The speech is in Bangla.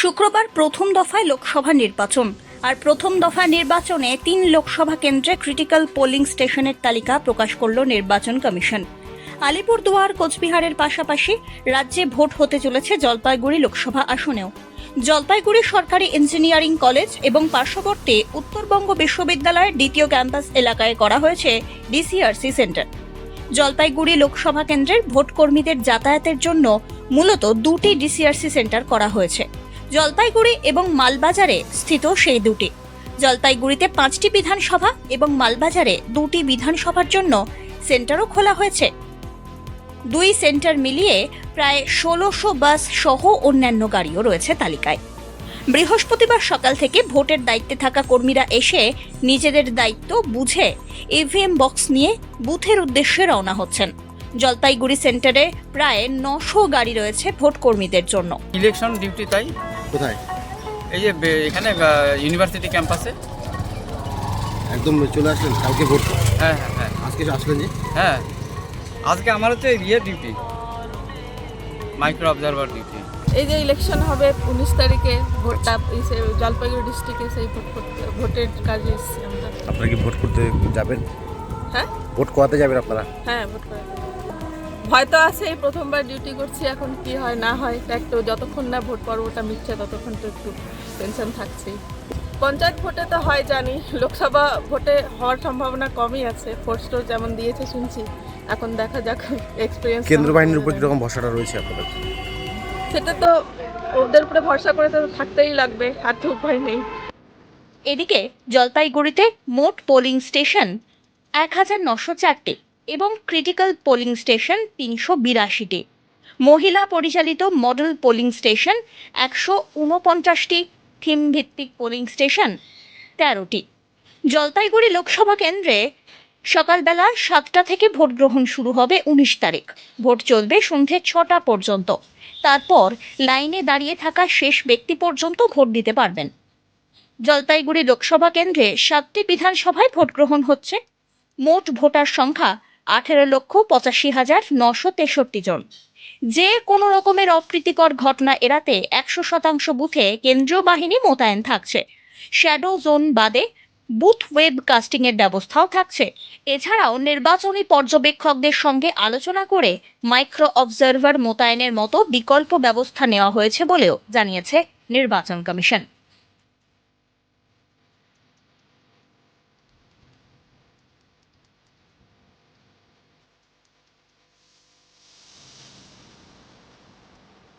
শুক্রবার প্রথম দফায় লোকসভা নির্বাচন। আর প্রথম দফা নির্বাচনে তিন লোকসভা কেন্দ্রে ক্রিটিক্যাল পোলিং স্টেশনের তালিকা প্রকাশ করল নির্বাচন কমিশন। আলিপুরদুয়ার, কোচবিহারের পাশাপাশি রাজ্যে ভোট হতে চলেছে জলপাইগুড়ি লোকসভা আসনেও। জলপাইগুড়ি সরকারি ইঞ্জিনিয়ারিং কলেজ এবং পার্শ্ববর্তী উত্তরবঙ্গ বিশ্ববিদ্যালয়ের দ্বিতীয় ক্যাম্পাস এলাকায় করা হয়েছে ডিসিআরসি সেন্টার। জলপাইগুড়ি লোকসভা কেন্দ্রের ভোটকর্মীদের যাতায়াতের জন্য মূলত দুটি ডিসিআরসি সেন্টার করা হয়েছে। জলপাইগুড়ি এবং মালবাজারে স্থিত সেই দুটি। জলপাইগুড়িতে পাঁচটি বিধানসভা এবং মালবাজারে দুটি বিধানসভার জন্য সেন্টারও খোলা হয়েছে। দুই সেন্টার মিলিয়ে প্রায় ষোলোশো বাস সহ অন্যান্য গাড়িও রয়েছে তালিকায়। বৃহস্পতিবার সকাল থেকে ভোটের দায়িত্বে থাকা কর্মীরা এসে নিজেদের দায়িত্ব বুঝে ইভিএম বক্স নিয়ে বুথের উদ্দেশ্যে রওনা হচ্ছেন। জলপাইগুড়ি সেন্টারে প্রায় নশো গাড়ি রয়েছে ভোট কর্মীদের জন্য। ইলেকশন ডিউটি তাই কোথায়? এই যে এখানে ইউনিভার্সিটি ক্যাম্পাসে একদম চলে আসলেন কালকে ভোট হ্যাঁ হ্যাঁ হ্যাঁ। আজকে আসলেন যে? হ্যাঁ। আজকে আমার হচ্ছে ইয়ে ডিউটি মাইক্রো অবজারভার ডিউটি এই যে ইলেকশন হবে উনিশ তারিখে ভোটটা এই সে জলপাইগুড়ি ডিস্ট্রিক্টে সেই ভোট করতে- ভোটের কাজে এসেছি আমরা। আপনারা কি ভোট করতে যাবেন? হ্যাঁ? ভোট করাতে যাবেন আপনারা? হ্যাঁ ভোট করে ভয় তো আছে এই প্রথমবার ডিউটি করছি এখন কি হয় না হয় তা একটু যতক্ষণ না ভোট পর্বটা মিটছে ততক্ষণ তো একটু টেনশন থাকছেই। পঞ্চায়েত ভোটে তো হয় জানি লোকসভা ভোটে হওয়ার সম্ভাবনা কমই আছে ফোর্স টোর যেমন দিয়েছে শুনছি। এখন দেখা যাক এক্সপিরিয়েন্স কেন্দ্র বাহিনীর উপর কীরকম ভরসাটা রয়েছে আপনাদের? সেটা তো ওদের উপরে ভরসা করে তো থাকতেই লাগবে আর তো উপায় নেই। এদিকে জলপাইগুড়িতে মোট পোলিং স্টেশন এক হাজার নশো চারটি। এবং ক্রিটিক্যাল পোলিং স্টেশন তিনশো বিরাশিটি। মহিলা পরিচালিত মডেল পোলিং স্টেশন একশো উনপঞ্চাশটি। থিম ভিত্তিক পোলিং স্টেশন তেরোটি। জলপাইগুড়ি লোকসভা কেন্দ্রে সকালবেলা সাতটা থেকে ভোট গ্রহণ শুরু হবে উনিশ তারিখ। ভোট চলবে সন্ধে ছটা পর্যন্ত। তারপর লাইনে দাঁড়িয়ে থাকা শেষ ব্যক্তি পর্যন্ত ভোট দিতে পারবেন। জলপাইগুড়ি লোকসভা কেন্দ্রে সাতটি বিধানসভায় ভোট গ্রহণ হচ্ছে। মোট ভোটার সংখ্যা আঠেরো লক্ষ পঁচাশি হাজার নশো তেষট্টি জন। যে কোনো রকমের অপ্রীতিকর ঘটনা এড়াতে একশো শতাংশ বুথে কেন্দ্রীয় বাহিনী মোতায়েন থাকছে। শ্যাডো জোন বাদে বুথ ওয়েব কাস্টিং এর ব্যবস্থাও থাকছে। এছাড়াও নির্বাচনী পর্যবেক্ষকদের সঙ্গে আলোচনা করে মাইক্রো অবজারভার মোতায়েনের মতো বিকল্প ব্যবস্থা নেওয়া হয়েছে বলেও জানিয়েছে নির্বাচন কমিশন।